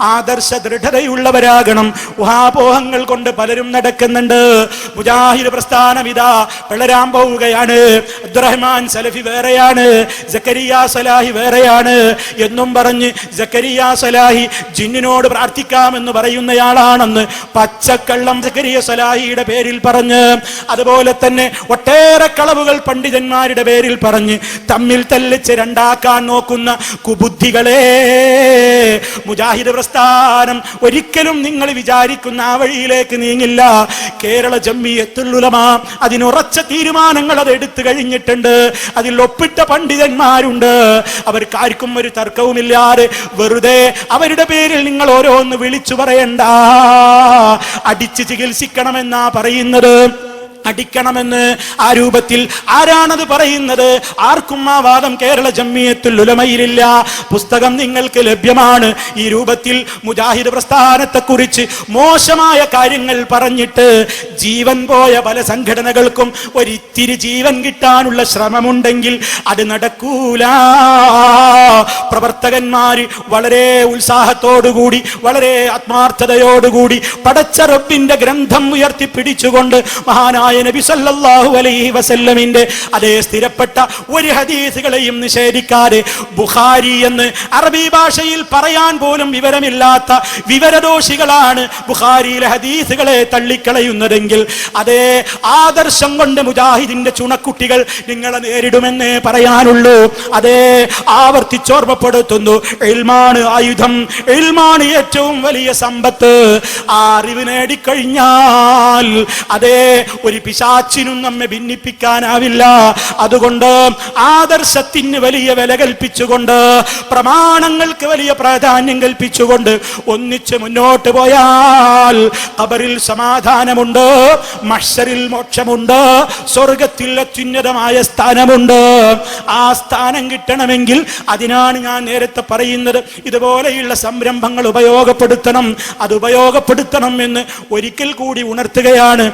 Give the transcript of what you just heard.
ആദർശ ദൃഢതയുള്ളവരാകണം. ഊഹാപോഹങ്ങൾ കൊണ്ട് പലരും നടക്കുന്നുണ്ട്. മുജാഹിദ് പ്രസ്ഥാനം ഇതാ പിളരാൻ പോവുകയാണ്. അബ്ദുറഹ്മാൻ സലഫി വേറെയാണ്. ജക്കരിയ സലാഹി വേറെയാണ്. എന്നും പറഞ്ഞ് ജക്കരിയ സലാഹി ജിന്നിനോട് പ്രാർത്ഥിക്കാമെന്ന് പറയുന്നയാളാണെന്ന് പച്ചക്കള്ളം ജക്കരിയ സലാഹിയുടെ പേരിൽ പറഞ്ഞ് അതുപോലെ തന്നെ ഒട്ടേറെ കളവുകൾ പണ്ഡിതന്മാരുടെ പേരിൽ പറഞ്ഞ് തമ്മിൽ തല്ലിച്ച് രണ്ടാക്കാൻ നോക്കുന്ന കുബുദ്ധികളെ മുജാഹിദ് പ്രസ്ഥാനം ഒരിക്കലും നിങ്ങൾ വിചാരിക്കുന്ന ആ വഴിയിലേക്ക് നീങ്ങില്ല. കേരള ജമ്മിയത്തുള്ളുലമ അതിനുറച്ച തീരുമാനങ്ങൾ അത് എടുത്തു കഴിഞ്ഞിട്ടുണ്ട്. അതിൽ ഒപ്പിട്ട പണ്ഡിതന്മാരുണ്ട്. അവർക്കാർക്കും ഒരു തർക്കവുമില്ലാതെ വെറുതെ അവരുടെ പേരിൽ നിങ്ങൾ ഓരോന്ന് വിളിച്ചു പറയണ്ട. അടിച്ച് ചികിത്സിക്കണമെന്നാ പറയുന്നത്. അടിക്കണമെന്ന് ആ രൂപത്തിൽ ആരാണത് പറയുന്നത്? ആർക്കും ആ വാദം കേരള ജമ്മിയത്തിൽ ഉലമയിലില്ല. പുസ്തകം നിങ്ങൾക്ക് ലഭ്യമാണ്. ഈ രൂപത്തിൽ മുജാഹിദ് പ്രസ്ഥാനത്തെ കുറിച്ച് മോശമായ കാര്യങ്ങൾ പറഞ്ഞിട്ട് ജീവൻ പോയ പല സംഘടനകൾക്കും ഒരിത്തിരി ജീവൻ കിട്ടാനുള്ള ശ്രമമുണ്ടെങ്കിൽ അത് നടക്കൂല. പ്രവർത്തകന്മാർ വളരെ ഉത്സാഹത്തോടുകൂടി വളരെ ആത്മാർത്ഥതയോടുകൂടി പടച്ച റബ്ബിന്റെ ഗ്രന്ഥം ഉയർത്തിപ്പിടിച്ചുകൊണ്ട് മഹാനായ നബി സല്ലല്ലാഹു അലൈഹി വസല്ലമിന്റെ അതേ സ്ഥിരപ്പെട്ട ഒരു ഹദീസുകളെയും നിഷേധിക്കാതെ ബുഖാരി എന്ന് അറബി ഭാഷയിൽ പറയാൻ പോലും വിവരമില്ലാത്ത വിവരദോഷികളാണ് ബുഖാരിയിലെ ഹദീസുകളെ തള്ളിക്കളയുന്നതെങ്കിൽ അതേ ആദർശം കൊണ്ട് മുജാഹിദിന്റെ ചുണക്കുട്ടികൾ നിങ്ങളെ നേരിടുമെന്ന് പറയാനുള്ളൂ. അതേ ആവർത്തിച്ചോർമ്മപ്പെടുത്തുന്നു. എൽമാണ് ആയുധം. എൽമാണ് ഏറ്റവും വലിയ സമ്പത്ത്. ആ അറിവ് നേടിക്കഴിഞ്ഞാൽ അതേ ഒരു പിശാച്ചിനും നമ്മെ ഭിന്നിപ്പിക്കാനാവില്ല. അതുകൊണ്ട് ആദർശത്തിന് വലിയ വില കൽപ്പിച്ചുകൊണ്ട് പ്രമാണങ്ങൾക്ക് വലിയ പ്രാധാന്യം കൽപ്പിച്ചുകൊണ്ട് ഒന്നിച്ച് മുന്നോട്ട് പോയാൽ സമാധാനമുണ്ട് മഷറിൽ മോക്ഷമുണ്ട് സ്വർഗത്തിൽ അത്യുന്നതമായ സ്ഥാനമുണ്ട്. ആ സ്ഥാനം കിട്ടണമെങ്കിൽ അതിനാണ് ഞാൻ നേരത്തെ പറയുന്നത്. ഇതുപോലെയുള്ള സംരംഭങ്ങൾ ഉപയോഗപ്പെടുത്തണം അത് ഉപയോഗപ്പെടുത്തണം എന്ന് ഒരിക്കൽ കൂടി ഉണർത്തുകയാണ്.